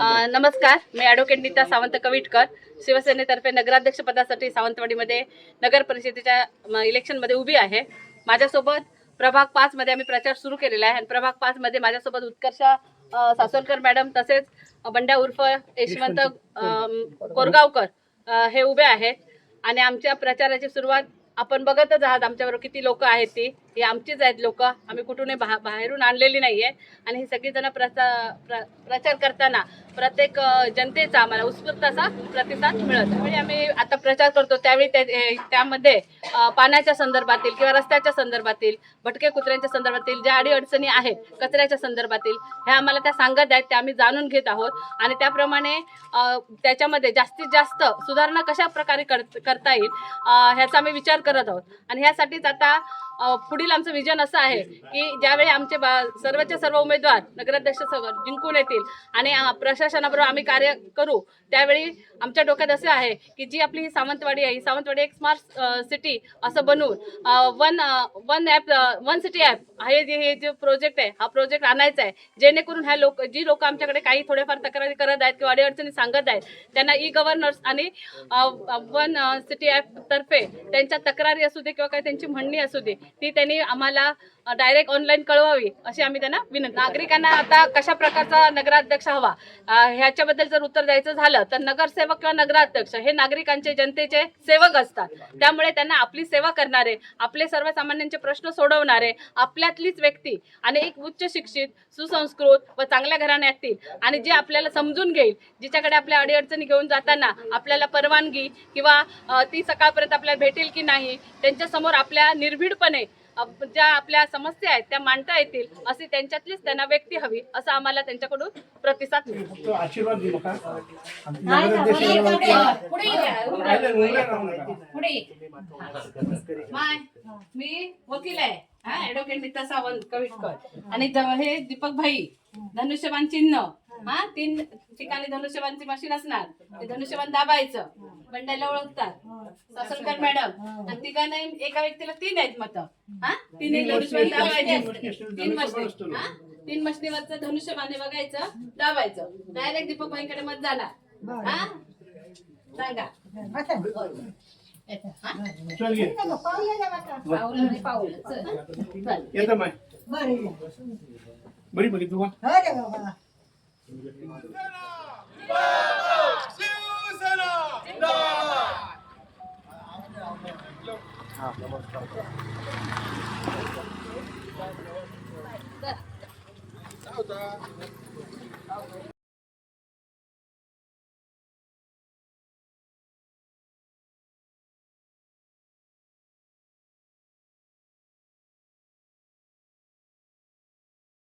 नमस्कार. मी ॲडव्होकेट नीता सावंत कविटकर. शिवसेनेतर्फे नगराध्यक्ष पदासाठी सावंतवाडीमध्ये नगर परिषदेच्या इलेक्शनमध्ये उभी आहे. माझ्यासोबत प्रभाग पाचमध्ये आम्ही प्रचार सुरू केलेला आहे. आणि प्रभाग पाचमध्ये माझ्यासोबत उत्कर्ष सासोलकर मॅडम तसेच बंड्या उर्फ यशवंत कोरगावकर हे उभे आहेत. आणि आमच्या प्रचाराची सुरुवात आपण बघतच आहात. आमच्याबरोबर किती लोक आहेत ती. ही आमचीच आहेत लोक. आम्ही कुठूनही बा बाहेरून आणलेली नाही आहे आणि ही सगळीजणं प्रचा प्र प्रचार करताना प्रत्येक जनतेचा आम्हाला उत्स्फूर्त असा प्रतिसाद मिळत. त्यावेळी आम्ही आता प्रचार करतो. त्यावेळी त्यामध्ये पाण्याच्या संदर्भातील किंवा रस्त्याच्या संदर्भातील भटके कुत्र्यांच्या संदर्भातील ज्या अडीअडचणी आहेत कचऱ्याच्या संदर्भातील ह्या आम्हाला त्या सांगत आहेत. त्या आम्ही जाणून घेत आहोत. आणि त्याप्रमाणे त्याच्यामध्ये जास्तीत जास्त सुधारणा कशा प्रकारे कर करता येईल ह्याचा आम्ही विचार करत आहोत. आणि ह्यासाठीच आता पुढील आमचं विजन असं आहे की ज्यावेळी आमचे बा सर्वच्या सर्व उमेदवार नगराध्यक्ष जिंकून येतील आणि प्रशासनाबरोबर आम्ही कार्य करू त्यावेळी आमच्या डोक्यात असं आहे की जी आपली ही सावंतवाडी आहे ही सावंतवाडी एक स्मार्ट सिटी असं बनवून one one app one city app हे जे हे जे प्रोजेक्ट आहे हा प्रोजेक्ट आणायचा आहे. जेणेकरून ह्या लोक जी लोक आमच्याकडे काही थोडेफार तक्रारी करत आहेत किंवा अडीअडचणी सांगत आहेत त्यांना ई गव्हर्नर्स आणि वन सिटी ॲप तर्फे त्यांच्या तक्रारी असू दे किंवा काही त्यांची म्हणणी असू दे ती त्यांनी आम्हाला डायरेक्ट ऑनलाईन कळवावी अशी आम्ही त्यांना विनंती नागरिकांना आता कशा प्रकारचा नगराध्यक्ष हवा ह्याच्याबद्दल जर उत्तर द्यायचं झालं तर नगरसेवक किंवा नगराध्यक्ष हे नागरिकांचे जनतेचे सेवक असतात. त्यामुळे त्यांना आपली सेवा करणारे आपले सर्वसामान्यांचे प्रश्न सोडवणारे आपल्यातलीच व्यक्ती आणि एक उच्च शिक्षित सुसंस्कृत व चांगल्या घराण्यातील आणि जे आपल्याला समजून घेईल जिच्याकडे आपल्या अडीअडचणी घेऊन जाताना आपल्याला परवानगी किंवा ती सकाळपर्यंत आपल्याला भेटेल की नाही त्यांच्यासमोर आपल्या निर्भीडपणे ज्या आपल्या समस्या आहेत त्या मांडता येतील अशी त्यांच्यातलीच त्यांना व्यक्ती हवी असं आम्हाला त्यांच्याकडून प्रतिसाद मिळतो. आशीर्वाद मी वकील आहे. हा ऍडव्होकेट नीता सावंत कविटकर आणि हे दीपक भाई धनुष्यबाण चिन्ह. हा तीन ठिकाणी धनुष्यबाणची मशीन असणार. ते धनुष्यबाण दाबायचं. बंडायला ओळखतात. सासरकर मॅडम. आणि तिघांना एका व्यक्तीला तीन आहेत मत. हा? तीन एक धनुष्यबाण दाबायचे तीन मशनी हा? तीन मशनीवरचं धनुष्यबाणे बघायचं दाबायचं. डायरेक्ट दीपक भाईकडे मत जाणार. हा? सांगा. हा? चल घे. पाऊल आणि पाऊल चल. चल. येतं माय बरी बरी तू चल.